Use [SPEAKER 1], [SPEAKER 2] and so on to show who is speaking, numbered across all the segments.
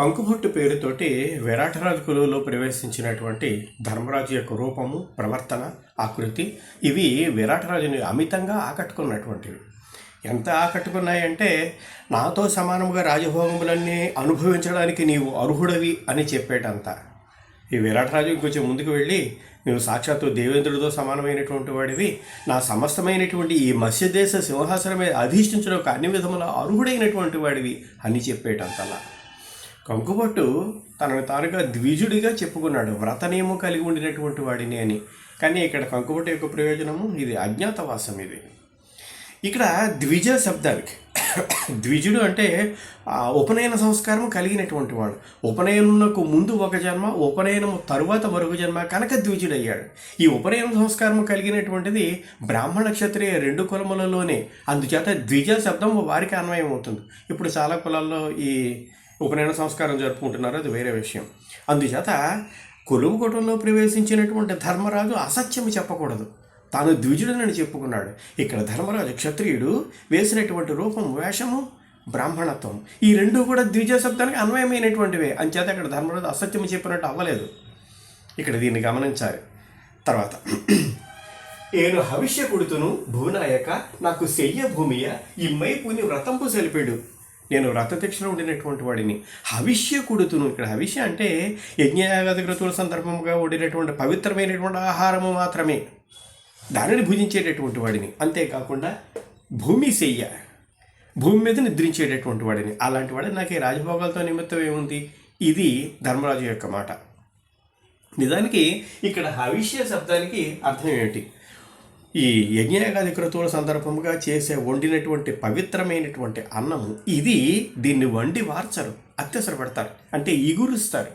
[SPEAKER 1] కంకుబొట్టు పేరుతోటి విరాటరాజు కులువులో ప్రవేశించినటువంటి ధర్మరాజు యొక్క రూపము ప్రవర్తన ఆకృతి ఇవి విరాటరాజుని అమితంగా ఆకట్టుకున్నటువంటివి. ఎంత ఆకట్టుకున్నాయంటే నాతో సమానముగా రాజభోగములన్నీ అనుభవించడానికి నీవు అర్హుడవి అని చెప్పేటంత. ఈ విరాటరాజు ఇంకొంచెం ముందుకు వెళ్ళి నువ్వు సాక్షాత్తు దేవేంద్రుడితో సమానమైనటువంటి వాడివి. నా సమస్తమైనటువంటి ఈ మత్స్యదేశ సింహాసనం మీద అధిష్ఠించడానికి అన్ని విధముల అర్హుడైనటువంటి వాడివి అని చెప్పేటంతలా. కంకుబొట్టు తనను తానుగా ద్విజుడిగా చెప్పుకున్నాడు. వ్రతనేమో కలిగి ఉండినటువంటి వాడిని అని. కానీ ఇక్కడ కంకుబొట్టు యొక్క ప్రయోజనము ఇది అజ్ఞాతవాసం ఇది. ఇక్కడ ద్విజ శబ్దానికి ద్విజుడు అంటే ఉపనయన సంస్కారం కలిగినటువంటి వాడు. ఉపనయనమునకు ముందు ఒక జన్మ ఉపనయనము తరువాత మరొక జన్మ కనుక ద్విజుడయ్యాడు. ఈ ఉపనయన సంస్కారం కలిగినటువంటిది బ్రాహ్మణ క్షత్రియ రెండు కులములలోనే. అందుచేత ద్విజ శబ్దం వారికి అన్వయం అవుతుంది ఇప్పుడు చాలా కులాల్లో ఈ ఉపనయన సంస్కారం జరుపుకుంటున్నారు అది వేరే విషయం. అందుచేత కొలువు కుటుంలో ప్రవేశించినటువంటి ధర్మరాజు అసత్యము చెప్పకూడదు. తాను ద్విజుడనని చెప్పుకున్నాడు. ఇక్కడ ధర్మరాజు క్షత్రియుడు వేసినటువంటి రూపం వేషము బ్రాహ్మణత్వం. ఈ రెండు కూడా ద్విజ శబ్దానికి అన్వయమైనటువంటివే. అంచేత ఇక్కడ ధర్మరాజు అసత్యము చెప్పినట్టు అవ్వలేదు. ఇక్కడ దీన్ని గమనించాలి. తర్వాత నేను హవిష్య కుడుతును భూనాయక నాకు శయ్య భూమియ ఇమ్మై పుని వ్రతంపు సెలిపాడు. నేను వ్రతదీక్షలో ఉండినటువంటి వాడిని. హవిష్య కుడుతును. ఇక్కడ హవిష్య అంటే యజ్ఞయాగాది క్రతువుల సందర్భంగా వండినటువంటి పవిత్రమైనటువంటి ఆహారము మాత్రమే. దానిని భుజించేటటువంటి వాడిని. అంతేకాకుండా భూమి శయ్య. భూమి మీద నిద్రించేటటువంటి వాడిని. అలాంటి వాడిని నాకు ఈ రాజభోగాలతో నిమిత్తం ఏముంది? ఇది ధర్మరాజు యొక్క మాట. నిజానికి ఇక్కడ హవిష్య శబ్దానికి అర్థం ఏమిటి? ఈ యజ్ఞయాగాది క్రతువుల సందర్భంగా చేసే వండినటువంటి పవిత్రమైనటువంటి అన్నము ఇది దీన్ని వండి వార్చరు అత్యసర పెడతారు అంటే ఇగురుస్తారు.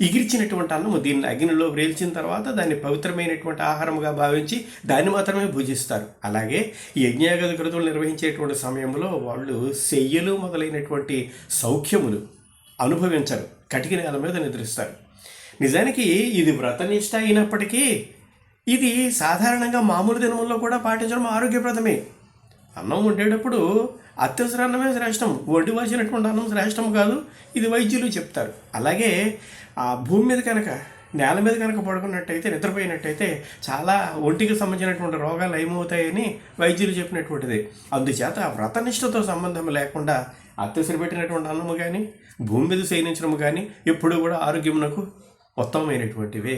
[SPEAKER 1] ఇగిరిచినటువంటి అన్నము దీన్ని అగ్నిలో వేల్చిన తర్వాత దాన్ని పవిత్రమైనటువంటి ఆహారముగా భావించి దాన్ని మాత్రమే భుజిస్తారు. అలాగే ఈ యజ్ఞయాగాది క్రతువులు నిర్వహించేటువంటి సమయంలో వాళ్ళు శయ్యలు మొదలైనటువంటి సౌఖ్యములు అనుభవించరు కటిక నేల మీద నిద్రిస్తారు. నిజానికి ఇది వ్రతనిష్ట అయినప్పటికీ ఇది సాధారణంగా మామూలు దినముల్లో కూడా పాటించడం ఆరోగ్యప్రదమే. అన్నం వండేటప్పుడు అత్యవసర అన్నమే శ్రేష్టం వండి వచ్చినటువంటి అన్నం శ్రేష్టం కాదు ఇది వైద్యులు చెప్తారు. అలాగే ఆ భూమి మీద కనుక నేల మీద కనుక పడుకున్నట్టయితే నిద్రపోయినట్టయితే చాలా ఒంటికి సంబంధించినటువంటి రోగాలు ఏమవుతాయని వైద్యులు చెప్పినటువంటిది. అందుచేత వ్రతనిష్టతో సంబంధం లేకుండా అత్యవసర పెట్టినటువంటి అన్నము కానీ భూమి మీద శయనించడం కానీ ఎప్పుడూ కూడా ఆరోగ్యమునకు ఉత్తమమైనటువంటివే.